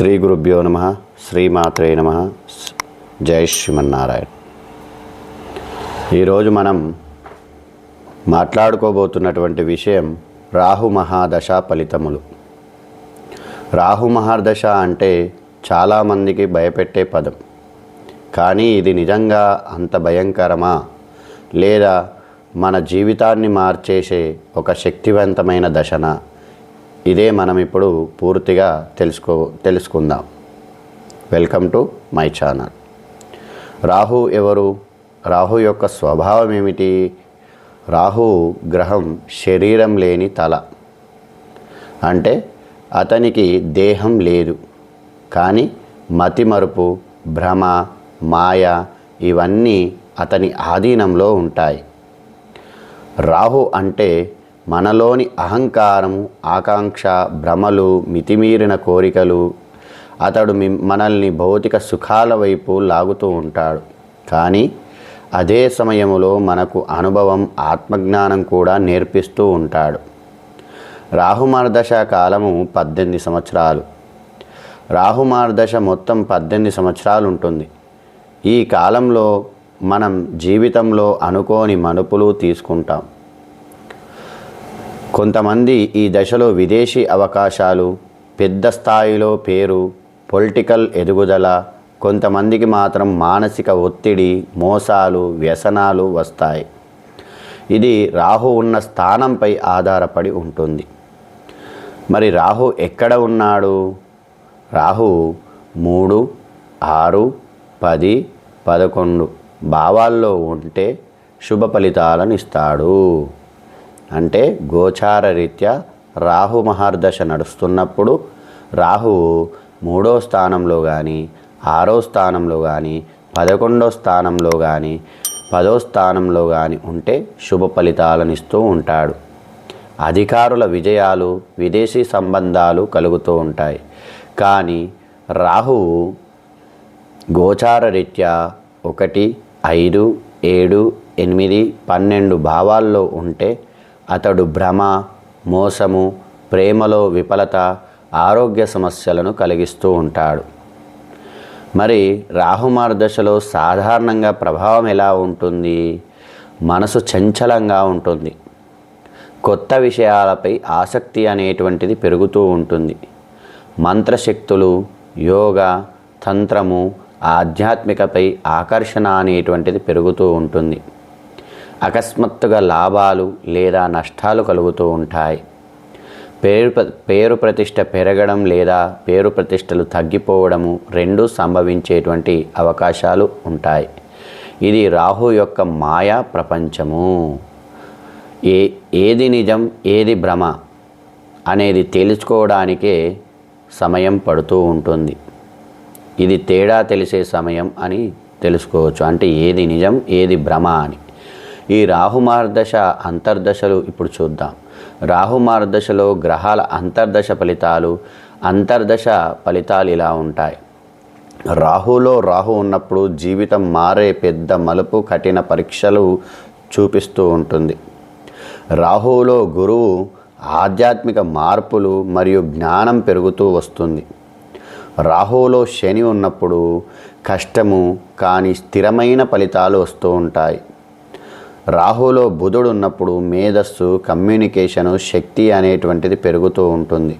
శ్రీ గురుభ్యో నమ శ్రీమాత్రే నమ జై శ్రీమన్నారాయణ. ఈరోజు మనం మాట్లాడుకోబోతున్నటువంటి విషయం రాహు మహాదశ ఫలితములు. రాహు మహాదశ అంటే చాలామందికి భయపెట్టే పదం. కానీ ఇది నిజంగా అంత భయంకరమా? లేదా మన జీవితాన్ని మార్చేసే ఒక శక్తివంతమైన దశనా? ఇదే మనం ఇప్పుడు పూర్తిగా తెలుసుకో తెలుసుకుందాం. Welcome to my channel Rahu ఎవరు? రాహు యొక్క స్వభావం ఏమిటి? రాహు గ్రహం శరీరం లేని తల. అంటే అతనికి దేహం లేదు. కానీ మతిమరుపు భ్రమ మాయ ఇవన్నీ అతని ఆధీనంలో ఉంటాయి. రాహు అంటే మనలోని అహంకారము ఆకాంక్ష భ్రమలు మితిమీరిన కోరికలు అతడు మి మనల్ని భౌతిక సుఖాల వైపు లాగుతూ ఉంటాడు. కానీ అదే సమయంలో మనకు అనుభవం ఆత్మజ్ఞానం కూడా నేర్పిస్తూ ఉంటాడు. రాహుమార్దశ కాలము పద్దెనిమిది సంవత్సరాలు. రాహుమార్దశ మొత్తం పద్దెనిమిది సంవత్సరాలు ఉంటుంది. ఈ కాలంలో మనం జీవితంలో అనుకోని మనుపులు తీసుకుంటాం. కొంతమంది ఈ దశలో విదేశీ అవకాశాలు పెద్ద స్థాయిలో పేరు పొలిటికల్ ఎదుగుదల కొంతమందికి మాత్రం మానసిక ఒత్తిడి మోసాలు వ్యసనాలు వస్తాయి. ఇది రాహు ఉన్న స్థానంపై ఆధారపడి ఉంటుంది. మరి రాహు ఎక్కడ ఉన్నాడు? రాహు మూడు ఆరు పది పదకొండు భావాల్లో ఉంటే శుభ ఫలితాలను ఇస్తాడు. అంటే గోచార రీత్యా రాహు మహార్దశ నడుస్తున్నప్పుడు రాహు మూడో స్థానంలో కానీ ఆరో స్థానంలో కానీ పదకొండో స్థానంలో కానీ పదో స్థానంలో కానీ ఉంటే శుభ ఫలితాలను ఇస్తూ ఉంటాడు. అధికారుల విజయాలు విదేశీ సంబంధాలు కలుగుతూ ఉంటాయి. కానీ రాహువు గోచార రీత్యా ఒకటి ఐదు ఏడు ఎనిమిది పన్నెండు భావాల్లో ఉంటే అతడు భ్రమ మోసము ప్రేమలో విఫలత ఆరోగ్య సమస్యలను కలిగిస్తూ ఉంటాడు. మరి రాహుమార్దశలో సాధారణంగా ప్రభావం ఎలా ఉంటుంది? మనసు చంచలంగా ఉంటుంది. కొత్త విషయాలపై ఆసక్తి అనేటువంటిది పెరుగుతూ ఉంటుంది. మంత్రశక్తులు యోగా తంత్రము ఆధ్యాత్మికపై ఆకర్షణ అనేటువంటిది పెరుగుతూ ఉంటుంది. అకస్మాత్తుగా లాభాలు లేదా నష్టాలు కలుగుతూ ఉంటాయి. పేరు పేరు ప్రతిష్ట పెరగడం లేదా పేరు ప్రతిష్టలు తగ్గిపోవడము రెండూ సంభవించేటువంటి అవకాశాలు ఉంటాయి. ఇది రాహు యొక్క మాయా ప్రపంచము. ఏ ఏది నిజం ఏది భ్రమ అనేది తెలుసుకోవడానికే సమయం పడుతూ ఉంటుంది. ఇది తేడా తెలిసే సమయం అని తెలుసుకోవచ్చు. అంటే ఏది నిజం ఏది భ్రమ అని. ఈ రాహుమార్దశ అంతర్దశలు ఇప్పుడు చూద్దాం. రాహుమార్దశలో గ్రహాల అంతర్దశ ఫలితాలు అంతర్దశ ఫలితాలు ఇలా ఉంటాయి. రాహులో రాహు ఉన్నప్పుడు జీవితం మారే పెద్ద మలుపు కఠిన పరీక్షలు చూపిస్తూ ఉంటుంది. రాహువులో గురువు ఆధ్యాత్మిక మార్పులు మరియు జ్ఞానం పెరుగుతూ వస్తుంది. రాహువులో శని ఉన్నప్పుడు కష్టము కానీ స్థిరమైన ఫలితాలు వస్తూ ఉంటాయి. రాహులో బుధుడు ఉన్నప్పుడు మేధస్సు కమ్యూనికేషను శక్తి అనేటువంటిది పెరుగుతూ ఉంటుంది.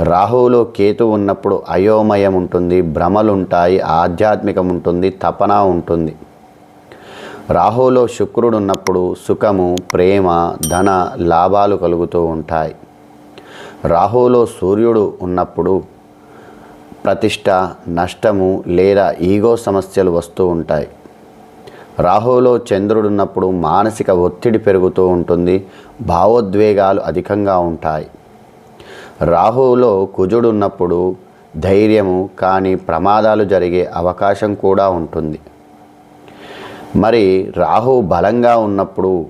రాహువులో కేతు ఉన్నప్పుడు అయోమయం ఉంటుంది భ్రమలుంటాయి ఆధ్యాత్మికం ఉంటుంది తపన ఉంటుంది. రాహులో శుక్రుడు ఉన్నప్పుడు సుఖము ప్రేమ ధన లాభాలు కలుగుతూ ఉంటాయి. రాహులో సూర్యుడు ఉన్నప్పుడు ప్రతిష్ట నష్టము లేదా ఈగో సమస్యలు వస్తూ ఉంటాయి. రాహులో చంద్రుడు ఉన్నప్పుడు మానసిక ఒత్తిడి పెరుగుతూ ఉంటుంది భావోద్వేగాలు అధికంగా ఉంటాయి. రాహువులో కుజుడు ఉన్నప్పుడు ధైర్యము కానీ ప్రమాదాలు జరిగే అవకాశం కూడా ఉంటుంది. మరి రాహు బలంగా ఉన్నప్పుడు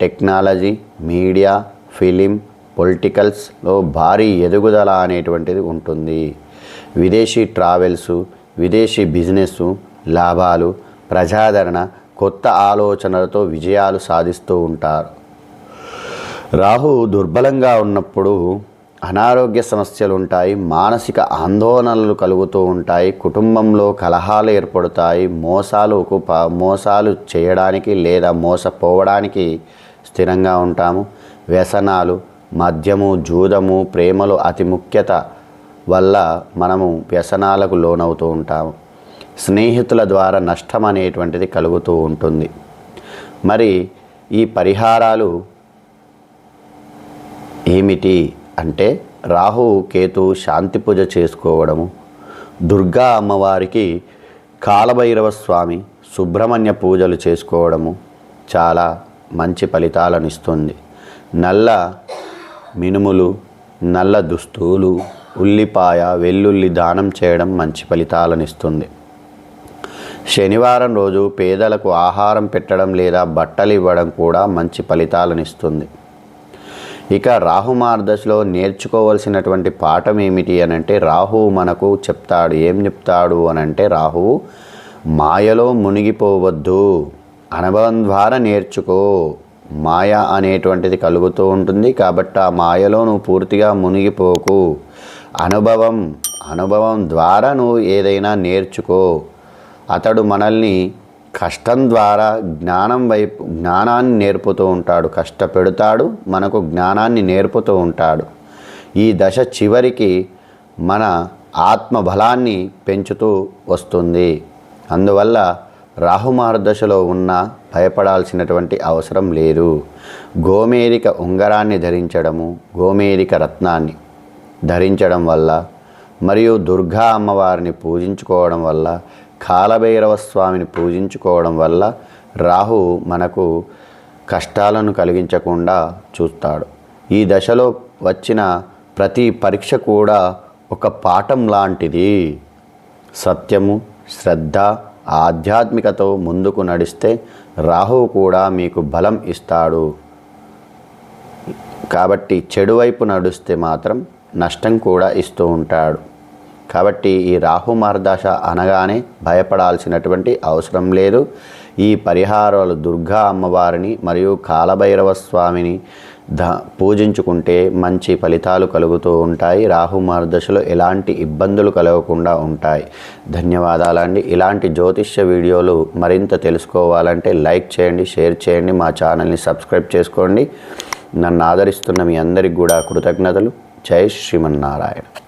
టెక్నాలజీ మీడియా ఫిలిం పొలిటికల్స్లో భారీ ఎదుగుదల అనేటువంటిది ఉంటుంది. విదేశీ ట్రావెల్స్ విదేశీ బిజినెస్ లాభాలు ప్రజాదరణ కొత్త ఆలోచనలతో విజయాలు సాధిస్తూ ఉంటారు. రాహు దుర్బలంగా ఉన్నప్పుడు అనారోగ్య సమస్యలు ఉంటాయి మానసిక ఆందోళనలు కలుగుతూ ఉంటాయి కుటుంబంలో కలహాలు ఏర్పడతాయి మోసాలకు ప- మోసాలు చేయడానికి లేదా మోసపోవడానికి స్థిరంగా ఉంటాము. వ్యసనాలు మద్యము జూదము ప్రేమలు అతి ముఖ్యత వల్ల మనము వ్యసనాలకు లోనవుతూ ఉంటాము. స్నేహితుల ద్వారా నష్టం అనేటువంటిది కలుగుతూ ఉంటుంది. మరి ఈ పరిహారాలు ఏమిటి అంటే రాహు కేతు శాంతి పూజ చేసుకోవడము దుర్గా అమ్మవారికి కాలభైరవ స్వామి సుబ్రహ్మణ్య పూజలు చేసుకోవడము చాలా మంచి ఫలితాలను ఇస్తుంది. నల్ల మినుములు నల్ల దుస్తులు ఉల్లిపాయ వెల్లుల్లి దానం చేయడం మంచి ఫలితాలను ఇస్తుంది. శనివారం రోజు పేదలకు ఆహారం పెట్టడం లేదా బట్టలు ఇవ్వడం కూడా మంచి ఫలితాలను ఇస్తుంది ఇక రాహు మార్గదశలో నేర్చుకోవలసినటువంటి పాఠం ఏమిటి అని అంటే రాహువు మనకు చెప్తాడు. ఏం చెప్తాడు అని అంటే రాహువు మాయలో మునిగిపోవద్దు. అనుభవం ద్వారా నేర్చుకో. మాయ అనేటువంటిది కలుగుతూ ఉంటుంది కాబట్టి ఆ మాయలో నువ్వు పూర్తిగా మునిగిపోకు. అనుభవం అనుభవం ద్వారా నువ్వు ఏదైనా నేర్చుకో. అతడు మనల్ని కష్టం ద్వారా జ్ఞానం వైపు జ్ఞానాన్ని నేర్పుతూ ఉంటాడు. కష్టపెడతాడు మనకు జ్ఞానాన్ని నేర్పుతూ ఉంటాడు. ఈ దశ చివరికి మన ఆత్మ బలాన్ని పెంచుతూ వస్తుంది. అందువల్ల రాహుమార్దశలో ఉన్న భయపడాల్సినటువంటి అవసరం లేదు. గోమేరిక ఉంగరాన్ని ధరించడము గోమేరిక రత్నాన్ని ధరించడం వల్ల మరియు దుర్గా అమ్మవారిని పూజించుకోవడం వల్ల కాలభైరవ స్వామిని పూజించుకోవడం వల్ల రాహు మనకు కష్టాలను కలిగించకుండా చూస్తాడు. ఈ దశలో వచ్చిన ప్రతి పరీక్ష కూడా ఒక పాఠం లాంటిది. సత్యము శ్రద్ధ ఆధ్యాత్మికతో ముందుకు నడిస్తే రాహువు కూడా మీకు బలం ఇస్తాడు. కాబట్టి చెడు వైపు నడుస్తే మాత్రం నష్టం కూడా ఇస్తూ ఉంటాడు. కాబట్టి ఈ రాహు మార్దశ అనగానే భయపడాల్సినటువంటి అవసరం లేదు. ఈ పరిహారాలు దుర్గా అమ్మవారిని మరియు కాలభైరవ స్వామిని ద పూజించుకుంటే మంచి ఫలితాలు కలుగుతూ ఉంటాయి. రాహు మార్దశలో ఎలాంటి ఇబ్బందులు కలగకుండా ఉంటాయి. ధన్యవాదాలండి. ఇలాంటి జ్యోతిష్య వీడియోలు మరింత తెలుసుకోవాలంటే లైక్ చేయండి షేర్ చేయండి మా ఛానల్ని సబ్స్క్రైబ్ చేసుకోండి. నన్ను ఆదరిస్తున్న మీ అందరికి కూడా కృతజ్ఞతలు. జై శ్రీమన్నారాయణ.